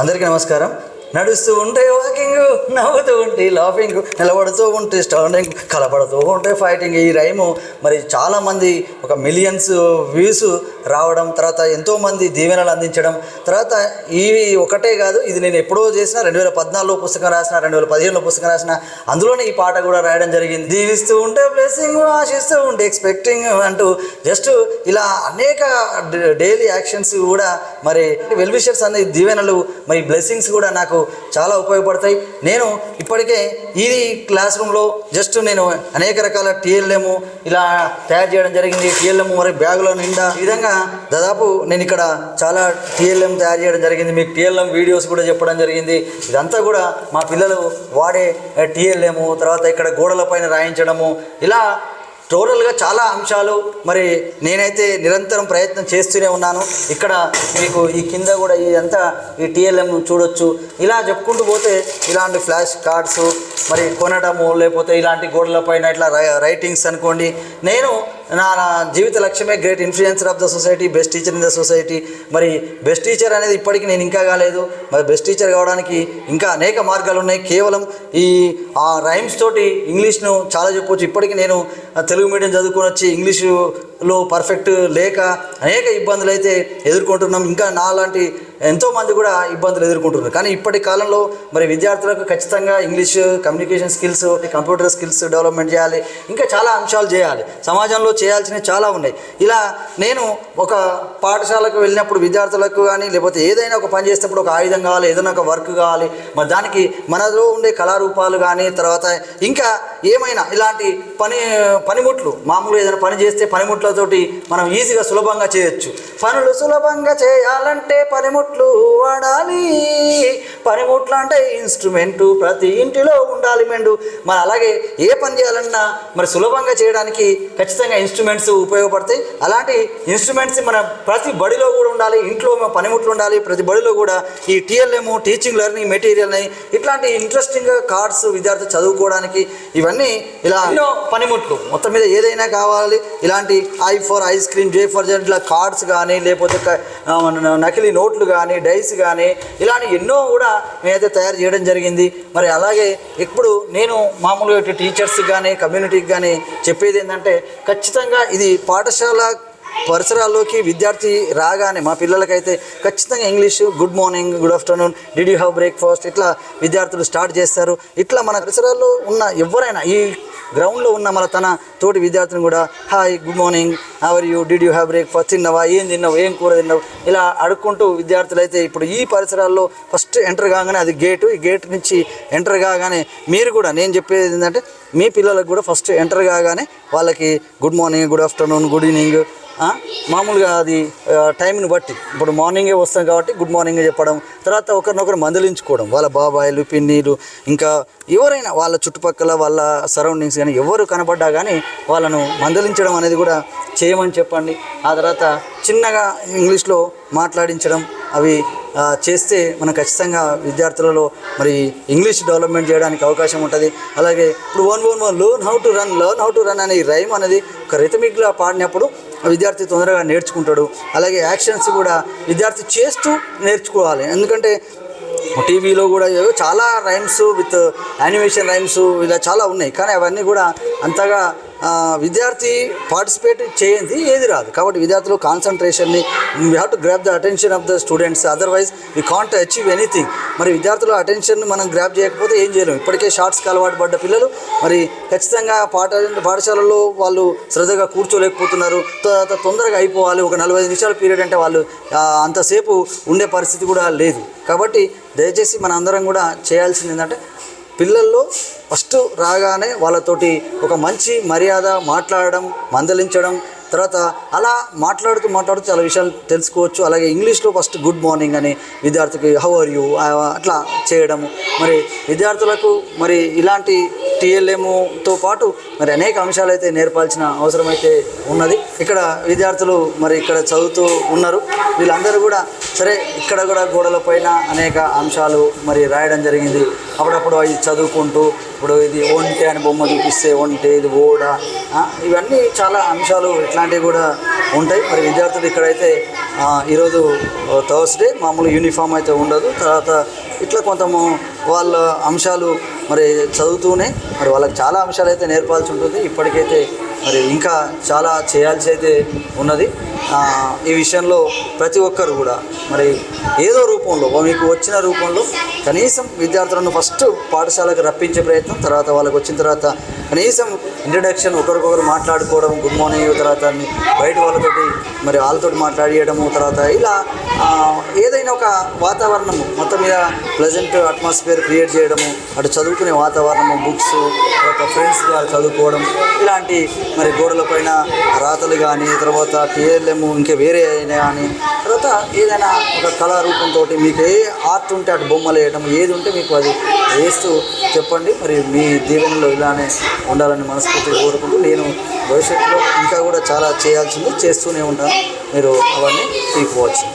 అందరికీ నమస్కారం. నడుస్తూ ఉంటే వాకింగ్ నవ్వుతూ ఉంటే లాఫింగ్ నిలబడుతూ ఉంటే స్టాండింగ్ కలబడుతూ ఉంటే ఫైటింగ్ ఈ రైము. మరి చాలామంది ఒక మిలియన్స్ వ్యూస్ రావడం తర్వాత ఎంతోమంది దీవెనలు అందించడం. తర్వాత ఇవి ఒకటే కాదు ఇది నేను ఎప్పుడో చేసిన రెండు వేల పద్నాలుగులో పుస్తకం రాసిన రెండు వేల పదిహేనులో పుస్తకం రాసిన అందులోనే ఈ పాట కూడా రాయడం జరిగింది. దీవిస్తూ ఉంటే బ్లెస్సింగ్ ఆశిస్తూ ఉంటే ఎక్స్పెక్టింగ్ అంటూ జస్ట్ ఇలా అనేక డైలీ యాక్షన్స్ కూడా మరి వెల్ విషర్స్ అనే దీవెనలు మరి బ్లెస్సింగ్స్ కూడా నాకు చాలా ఉపయోగపడతాయి. నేను ఇప్పటికే ఈ క్లాస్ రూమ్లో జస్ట్ నేను అనేక రకాల టీఎల్ఎం ఇలా తయారు చేయడం జరిగింది. టీఎల్ఎం మరి బ్యాగులో నిండా ఈ విధంగా దాదాపు నేను ఇక్కడ చాలా టీఎల్ఎం తయారు చేయడం జరిగింది. మీకు టీఎల్ఎం వీడియోస్ కూడా చెప్పడం జరిగింది. ఇదంతా కూడా మా పిల్లలు వాడే టీఎల్ఎము తర్వాత ఇక్కడ గోడలపైన రాయించడము. ఇలా టోటల్గా చాలా అంశాలు మరి నేనైతే నిరంతరం ప్రయత్నం చేస్తూనే ఉన్నాను. ఇక్కడ మీకు ఈ కింద కూడా ఇదంతా ఈ టీఎల్ఎం చూడొచ్చు. ఇలా చెప్పుకుంటూ పోతే ఇలాంటి ఫ్లాష్ కార్డ్స్ మరి కొనడము లేకపోతే ఇలాంటి గోడల పైన ఇట్లా రై- రైటింగ్స్ అనుకోండి. నేను నా నా జీవిత లక్ష్యమే great influencer of the society best teacher in the society మరి బెస్ట్ టీచర్ అనేది ఇప్పటికీ నేను ఇంకా కాలేదు. మరి బెస్ట్ టీచర్ కావడానికి ఇంకా అనేక మార్గాలు ఉన్నాయి. కేవలం ఈ ఆ రైమ్స్ తోటి ఇంగ్లీష్ను చాలా చెప్పవచ్చు ఇప్పటికీ నేను తెలుగు మీడియం చదువుకొని వచ్చి ఇంగ్లీషులో పర్ఫెక్ట్ లేక అనేక ఇబ్బందులు అయితే ఎదుర్కొంటున్నాం. ఇంకా నాలాంటి ఎంతోమంది కూడా ఇబ్బందులు ఎదుర్కొంటున్నారు. కానీ ఇప్పటి కాలంలో మరి విద్యార్థులకు ఖచ్చితంగా English communication skills computer skills development చేయాలి. ఇంకా చాలా అంశాలు చేయాలి. సమాజంలో చేయాల్సినవి చాలా ఉన్నాయి. ఇలా నేను ఒక పాఠశాలకు వెళ్ళినప్పుడు విద్యార్థులకు కానీ లేకపోతే ఏదైనా ఒక పని చేసేటప్పుడు ఒక ఆయుధం కావాలి ఏదైనా ఒక వర్క్ కావాలి మరి దానికి మనలో ఉండే కళారూపాలు కానీ తర్వాత ఇంకా ఏమైనా ఇలాంటి పని పనిముట్లు మామూలుగా ఏదైనా పని చేస్తే పనిముట్లతోటి మనం ఈజీగా సులభంగా చేయొచ్చు. పనులు సులభంగా చేయాలంటే పనిముట్లు వాడాలి. పనిముట్లు అంటే ఇన్స్ట్రుమెంటు ప్రతి ఇంటిలో ఉండాలి మెండు. మరి అలాగే ఏ పని చేయాలన్నా మరి సులభంగా చేయడానికి ఖచ్చితంగా ఇన్స్ట్రుమెంట్స్ ఉపయోగపడతాయి. అలాంటి ఇన్స్ట్రుమెంట్స్ మన ప్రతి బడిలో కూడా ఉండాలి. ఇంట్లో మన పనిముట్లు ఉండాలి. ప్రతి బడిలో కూడా ఈ టీఎల్ఎం టీచింగ్ లెర్నింగ్ మెటీరియల్ని ఇట్లాంటి ఇంట్రెస్టింగ్ కార్డ్స్ విద్యార్థులు చదువుకోవడానికి ఇవన్నీ ఇలా ఎన్నో పనిముట్లు. మొత్తం మీద ఏదైనా కావాలి. ఇలాంటి I for ice cream J for ఇట్లా కార్డ్స్ కానీ లేకపోతే నకిలీ నోట్లు కానీ కానీ డైస్ కానీ ఇలాంటి ఎన్నో కూడా మేమైతే తయారు చేయడం జరిగింది. మరి అలాగే ఇప్పుడు నేను మామూలుగా టీచర్స్కి కానీ కమ్యూనిటీకి కానీ చెప్పేది ఏంటంటే ఖచ్చితంగా ఇది పాఠశాల పరిసరాల్లోకి విద్యార్థి రాగానే మా పిల్లలకైతే ఖచ్చితంగా English good morning good afternoon did you have breakfast ఇట్లా విద్యార్థులు స్టార్ట్ చేస్తారు. ఇట్లా మన పరిసరాల్లో ఉన్న ఎవరైనా ఈ గ్రౌండ్లో ఉన్న మన తన తోటి విద్యార్థిని కూడా hi good morning how are you did you have breakfast తిన్నావా? ఏం తిన్నావు? ఏం కూర తిన్నావు? ఇలా అడుక్కుంటూ విద్యార్థులు అయితే ఇప్పుడు ఈ పరిసరాల్లో ఫస్ట్ ఎంటర్ కాగానే అది గేటు ఈ గేట్ నుంచి ఎంటర్ కాగానే మీరు కూడా నేను చెప్పేది ఏంటంటే మీ పిల్లలకు కూడా ఫస్ట్ ఎంటర్ కాగానే వాళ్ళకి good morning good afternoon good evening మామూలుగా అది టైంని బట్టి. ఇప్పుడు మార్నింగే వస్తాం కాబట్టి గుడ్ మార్నింగ్ చెప్పడం తర్వాత ఒకరినొకరు మందలించుకోవడం. వాళ్ళ బాబాయిలు పిన్నీలు ఇంకా ఎవరైనా వాళ్ళ చుట్టుపక్కల వాళ్ళ సరౌండింగ్స్ కానీ ఎవరు కనపడ్డా కానీ వాళ్ళను మందలించడం అనేది కూడా చేయమని చెప్పండి. ఆ తర్వాత చిన్నగా ఇంగ్లీష్లో మాట్లాడించడం అవి చేస్తే మనం ఖచ్చితంగా విద్యార్థులలో మరి ఇంగ్లీష్ డెవలప్మెంట్ చేయడానికి అవకాశం ఉంటుంది. అలాగే ఇప్పుడు one one one learn how to run learn how to run అనే రైమ్ అనేది ఒక రిథమిక్గా పాడినప్పుడు విద్యార్థి తొందరగా నేర్చుకుంటాడు. అలాగే యాక్షన్స్ కూడా విద్యార్థి చేస్తూ నేర్చుకోవాలి. ఎందుకంటే టీవీలో కూడా చాలా రైమ్స్ విత్ యానిమేషన్ రైమ్స్ ఇలా చాలా ఉన్నాయి. కానీ అవన్నీ కూడా అంతగా విద్యార్థి పార్టిసిపేట్ చేయండి ఏది రాదు. కాబట్టి విద్యార్థులు కాన్సన్ట్రేషన్ని we have to grab the attention of the students otherwise we can't achieve anything మరి విద్యార్థుల అటెన్షన్ మనం గ్రాప్ చేయకపోతే ఏం చేయలేము ఇప్పటికే షార్ట్స్కి అలవాటు పడ్డ పిల్లలు మరి ఖచ్చితంగా పాఠ పాఠశాలలో వాళ్ళు శ్రద్ధగా కూర్చోలేకపోతున్నారు. తర్వాత తొందరగా అయిపోవాలి. ఒక నలభై నిమిషాల పీరియడ్ అంటే వాళ్ళు అంతసేపు ఉండే పరిస్థితి కూడా లేదు. కాబట్టి దయచేసి మన అందరం కూడా చేయాల్సింది ఏంటంటే పిల్లల్లో ఫస్ట్ రాగానే వాళ్ళతోటి ఒక మంచి మర్యాద మాట్లాడడం మందలించడం తర్వాత అలా మాట్లాడుతూ మాట్లాడుతూ చాలా విషయాలు తెలుసుకోవచ్చు. అలాగే ఇంగ్లీష్లో ఫస్ట్ గుడ్ మార్నింగ్ అని విద్యార్థికి హౌ ఆర్ యూ? అట్లా చేయడము మరి విద్యార్థులకు మరి ఇలాంటి టీఎల్ఎంతో పాటు మరి అనేక అంశాలు అయితే నేర్పాల్సిన అవసరం అయితే ఉన్నది. ఇక్కడ విద్యార్థులు మరి ఇక్కడ చదువుతూ ఉన్నారు. వీళ్ళందరూ కూడా సరే ఇక్కడ కూడా గోడల పైన అనేక అంశాలు మరి రాయడం జరిగింది. అప్పుడప్పుడు అవి చదువుకుంటూ ఇప్పుడు ఇది ఒంటే అని బొమ్మ చూపిస్తే ఒంటె ఇది ఓడ ఇవన్నీ చాలా అంశాలు ఇట్లాంటివి కూడా ఉంటాయి. మరి విద్యార్థులు ఇక్కడైతే ఈరోజు థర్స్డే మామూలు యూనిఫామ్ అయితే ఉండదు. తర్వాత ఇట్లా కొంతము వాళ్ళ అంశాలు మరి చదువుతూనే మరి వాళ్ళకి చాలా అంశాలు అయితే నేర్పాల్సి ఉంటుంది. ఇప్పటికైతే మరి ఇంకా చాలా చేయాల్సి అయితే ఉన్నది ఈ విషయంలో ప్రతి ఒక్కరు కూడా మరి ఏదో రూపంలో మీకు వచ్చిన రూపంలో కనీసం విద్యార్థులను ఫస్ట్ పాఠశాలకు రప్పించే ప్రయత్నం తర్వాత వాళ్ళకి వచ్చిన తర్వాత కనీసం ఇంట్రడక్షన్ ఒకరికొకరు మాట్లాడుకోవడం గుడ్ మార్నింగ్ తర్వాత బయట వాళ్ళతోటి మరి వాళ్ళతోటి మాట్లాడేయడము తర్వాత ఇలా ఏదైనా ఒక వాతావరణము మొత్తం మీద ప్లెజెంట్ అట్మాస్ఫియర్ క్రియేట్ చేయడము అటు చదువుకునే వాతావరణము బుక్స్ ఒక ఫ్రెండ్స్ ద్వారా చదువుకోవడం ఇలాంటి మరి గోడల పైన రాతలు కానీ తర్వాత టీఎల్ఎం ఇంకా వేరే అయినా కానీ తర్వాత ఏదైనా ఒక కళారూపంతో మీకు ఏ ఆర్ట్ ఉంటే అటు బొమ్మలు వేయడం ఏది ఉంటే మీకు అది వేస్తూ చెప్పండి. మరి మీ దీవెనలో ఇలానే ఉండాలని మనస్ఫూర్తిగా కోరుకుంటూ నేను భవిష్యత్తులో ఇంకా కూడా చాలా చేయాల్సింది చేస్తూనే ఉంటాను. మీరు అవన్నీ తీసుకోవచ్చు.